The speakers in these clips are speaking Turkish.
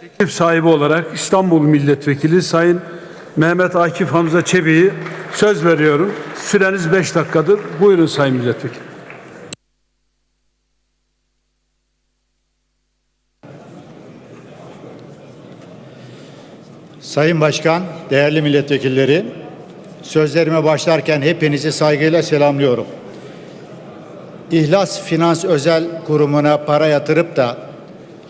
Teklif sahibi olarak İstanbul Milletvekili Sayın Mehmet Akif Hamza Çebi'yi söz veriyorum. Süreniz 5 dakikadır. Buyurun Sayın Milletvekili. Sayın Başkan, değerli milletvekilleri, sözlerime başlarken hepinizi saygıyla selamlıyorum. İhlas Finans Özel Kurumu'na para yatırıp da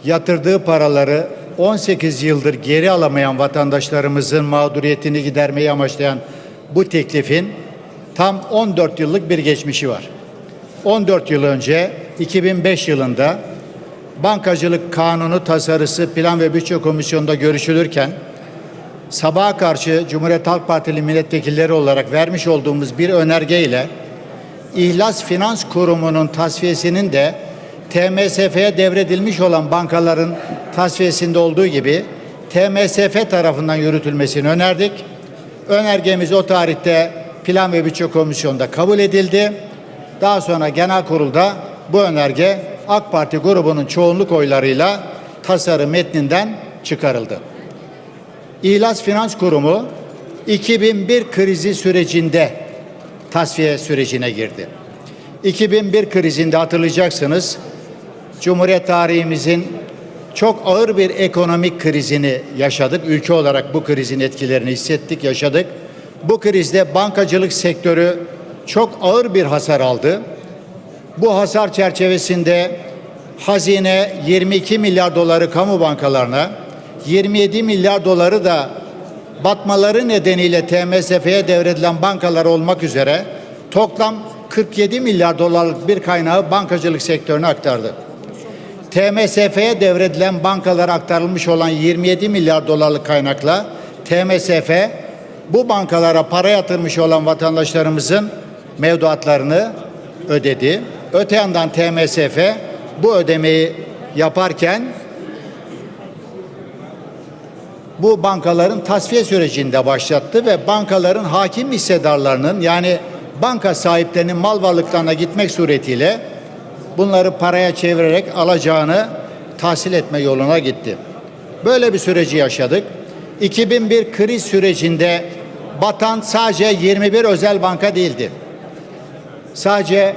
yatırdığı paraları 18 yıldır geri alamayan vatandaşlarımızın mağduriyetini gidermeyi amaçlayan bu teklifin tam 14 yıllık bir geçmişi var. 14 yıl önce 2005 yılında Bankacılık Kanunu tasarısı Plan ve Bütçe Komisyonu'nda görüşülürken sabaha karşı Cumhuriyet Halk Partili milletvekilleri olarak vermiş olduğumuz bir önerge ile İhlas Finans Kurumu'nun tasfiyesinin de TMSF'ye devredilmiş olan bankaların tasfiyesinde olduğu gibi TMSF tarafından yürütülmesini önerdik. Önergemiz o tarihte Plan ve Bütçe Komisyonu'nda kabul edildi. Daha sonra genel kurulda bu önerge AK Parti grubunun çoğunluk oylarıyla tasarı metninden çıkarıldı. İhlas Finans Kurumu 2001 krizi sürecinde tasfiye sürecine girdi. 2001 krizinde hatırlayacaksınız Cumhuriyet tarihimizin çok ağır bir ekonomik krizini yaşadık. Ülke olarak bu krizin etkilerini hissettik, yaşadık. Bu krizde bankacılık sektörü çok ağır bir hasar aldı. Bu hasar çerçevesinde hazine 22 milyar doları kamu bankalarına, 27 milyar doları da batmaları nedeniyle TMSF'ye devredilen bankalar olmak üzere toplam 47 milyar dolarlık bir kaynağı bankacılık sektörüne aktardı. TMSF'ye devredilen bankalara aktarılmış olan 27 milyar dolarlık kaynakla TMSF bu bankalara para yatırmış olan vatandaşlarımızın mevduatlarını ödedi. Öte yandan TMSF bu ödemeyi yaparken bu bankaların tasfiye sürecinde başlattı ve bankaların hakim hissedarlarının yani banka sahiplerinin mal varlıklarına gitmek suretiyle bunları paraya çevirerek alacağını tahsil etme yoluna gitti. Böyle bir süreci yaşadık. 2001 kriz sürecinde batan sadece 21 özel banka değildi. Sadece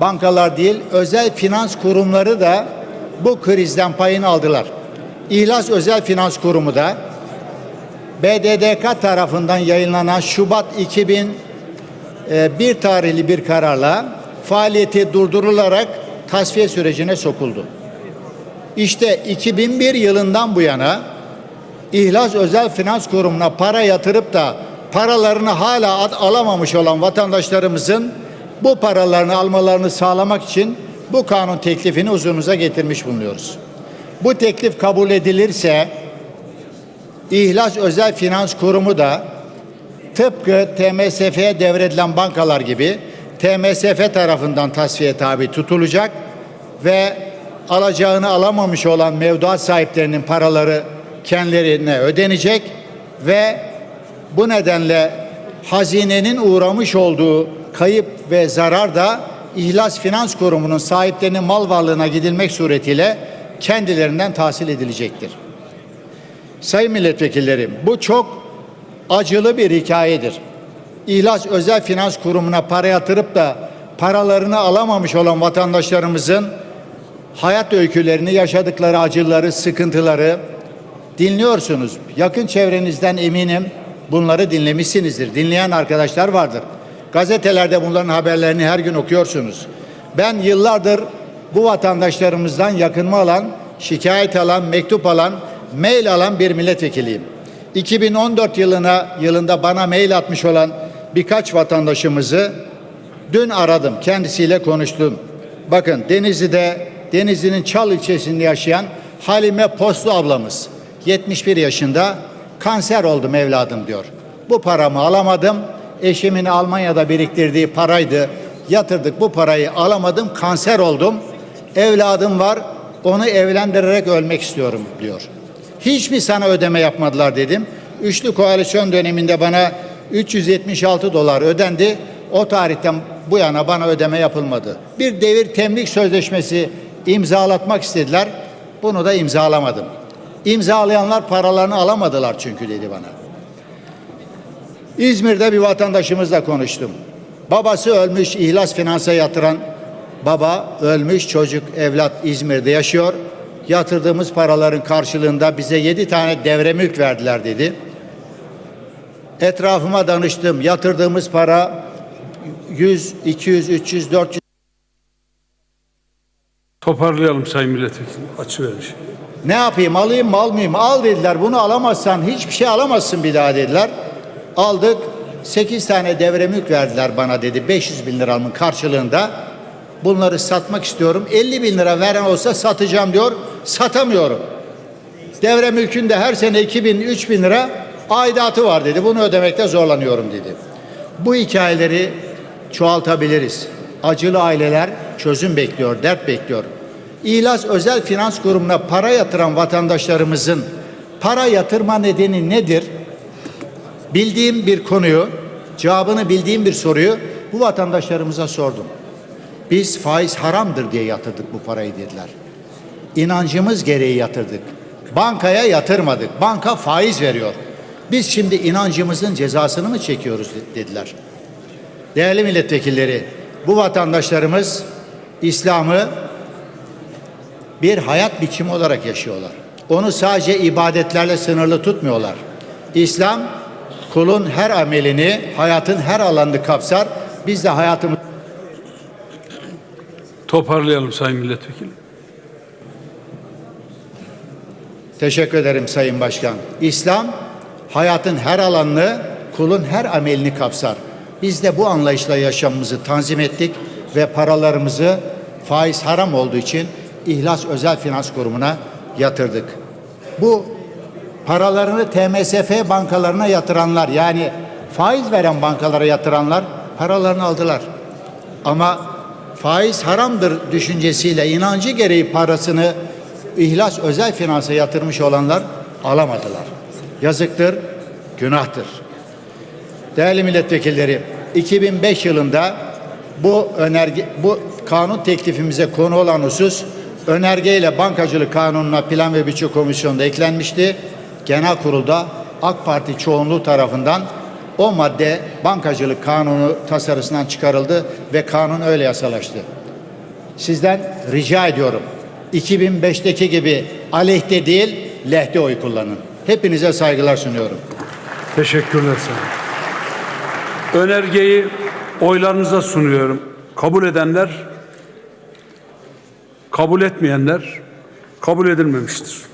bankalar değil, özel finans kurumları da bu krizden payını aldılar. İhlas Özel Finans Kurumu da BDDK tarafından yayınlanan Şubat 2001 tarihli bir kararla faaliyeti durdurularak tasfiye sürecine sokuldu. İşte 2001 yılından bu yana İhlas Özel Finans Kurumu'na para yatırıp da paralarını hala alamamış olan vatandaşlarımızın bu paralarını almalarını sağlamak için bu kanun teklifini huzurunuza getirmiş bulunuyoruz. Bu teklif kabul edilirse İhlas Özel Finans Kurumu da tıpkı TMSF'ye devredilen bankalar gibi TMSF tarafından tasfiye tabi tutulacak ve alacağını alamamış olan mevduat sahiplerinin paraları kendilerine ödenecek ve bu nedenle hazinenin uğramış olduğu kayıp ve zarar da İhlas Finans Kurumu'nun sahiplerinin mal varlığına gidilmek suretiyle kendilerinden tahsil edilecektir. Sayın milletvekillerim bu çok acılı bir hikayedir. İhlas Özel Finans Kurumu'na para yatırıp da paralarını alamamış olan vatandaşlarımızın hayat öykülerini, yaşadıkları acıları, sıkıntıları dinliyorsunuz. Yakın çevrenizden eminim bunları dinlemişsinizdir. Dinleyen arkadaşlar vardır. Gazetelerde bunların haberlerini her gün okuyorsunuz. Ben yıllardır bu vatandaşlarımızdan yakınma alan, şikayet alan, mektup alan, mail alan bir milletvekiliyim. 2014 yılına yılında bana mail atmış olan birkaç vatandaşımızı dün aradım. Kendisiyle konuştum. Bakın Denizli'de Denizli'nin Çal ilçesinde yaşayan Halime Poslu ablamız 71 yaşında kanser oldum evladım diyor. Bu paramı alamadım. Eşimin Almanya'da biriktirdiği paraydı. Yatırdık bu parayı alamadım. Kanser oldum. Evladım var. Onu evlendirerek ölmek istiyorum diyor. Hiç mi sana ödeme yapmadılar dedim. Üçlü koalisyon döneminde bana 376 dolar ödendi. O tarihten bu yana bana ödeme yapılmadı. Bir devir temlik sözleşmesi imzalatmak istediler. Bunu da imzalamadım. İmzalayanlar paralarını alamadılar çünkü dedi bana. İzmir'de bir vatandaşımızla konuştum. Babası ölmüş, İhlas Finans'a yatıran baba ölmüş, çocuk, evlat İzmir'de yaşıyor. Yatırdığımız paraların karşılığında bize yedi tane devre mülk verdiler dedi. Etrafıma danıştım. Yatırdığımız para 100, 200, 300, 400 Toparlayalım Sayın Milletvekili. Açıverin. Ne yapayım alayım mı almayayım? Al dediler bunu alamazsan hiçbir şey alamazsın bir daha dediler. Aldık 8 tane devre mülk verdiler bana dedi 500 bin liramın karşılığında. Bunları satmak istiyorum 50 bin lira veren olsa satacağım diyor satamıyorum. Devre mülkünde her sene 2 bin 3 bin lira aidatı var dedi bunu ödemekte zorlanıyorum dedi. Bu hikayeleri çoğaltabiliriz. Acılı aileler çözüm bekliyor, dert bekliyor. İhlas Özel Finans Kurumu'na para yatıran vatandaşlarımızın para yatırma nedeni nedir? Bildiğim bir konuyu, cevabını bildiğim bir soruyu bu vatandaşlarımıza sordum. Biz faiz haramdır diye yatırdık bu parayı dediler. İnancımız gereği yatırdık. Bankaya yatırmadık. Banka faiz veriyor. Biz şimdi inancımızın cezasını mı çekiyoruz de- dediler. Değerli milletvekilleri, bu vatandaşlarımız İslam'ı bir hayat biçimi olarak yaşıyorlar. Onu sadece ibadetlerle sınırlı tutmuyorlar. İslam kulun her amelini, hayatın her alanını kapsar. Biz de hayatımız Toparlayalım Sayın Milletvekili. Teşekkür ederim Sayın Başkan. İslam hayatın her alanını, kulun her amelini kapsar. Biz de bu anlayışla yaşamımızı tanzim ettik ve paralarımızı faiz haram olduğu için İhlas Özel Finans Kurumu'na yatırdık. Bu paralarını TMSF bankalarına yatıranlar yani faiz veren bankalara yatıranlar paralarını aldılar. Ama faiz haramdır düşüncesiyle inancı gereği parasını ihlas özel finansa yatırmış olanlar alamadılar. Yazıktır, günahtır. Değerli milletvekilleri, 2005 yılında bu önerge bu kanun teklifimize konu olan husus önergeyle bankacılık kanununa plan ve bütçe komisyonunda eklenmişti. Genel kurulda AK Parti çoğunluğu tarafından o madde bankacılık kanunu tasarısından çıkarıldı ve kanun öyle yasalaştı. Sizden rica ediyorum. 2005'teki gibi aleyhte değil, lehte oy kullanın. Hepinize saygılar sunuyorum. Teşekkürler Sayın. Önergeyi oylarınıza sunuyorum. Kabul edenler, kabul etmeyenler kabul edilmemiştir.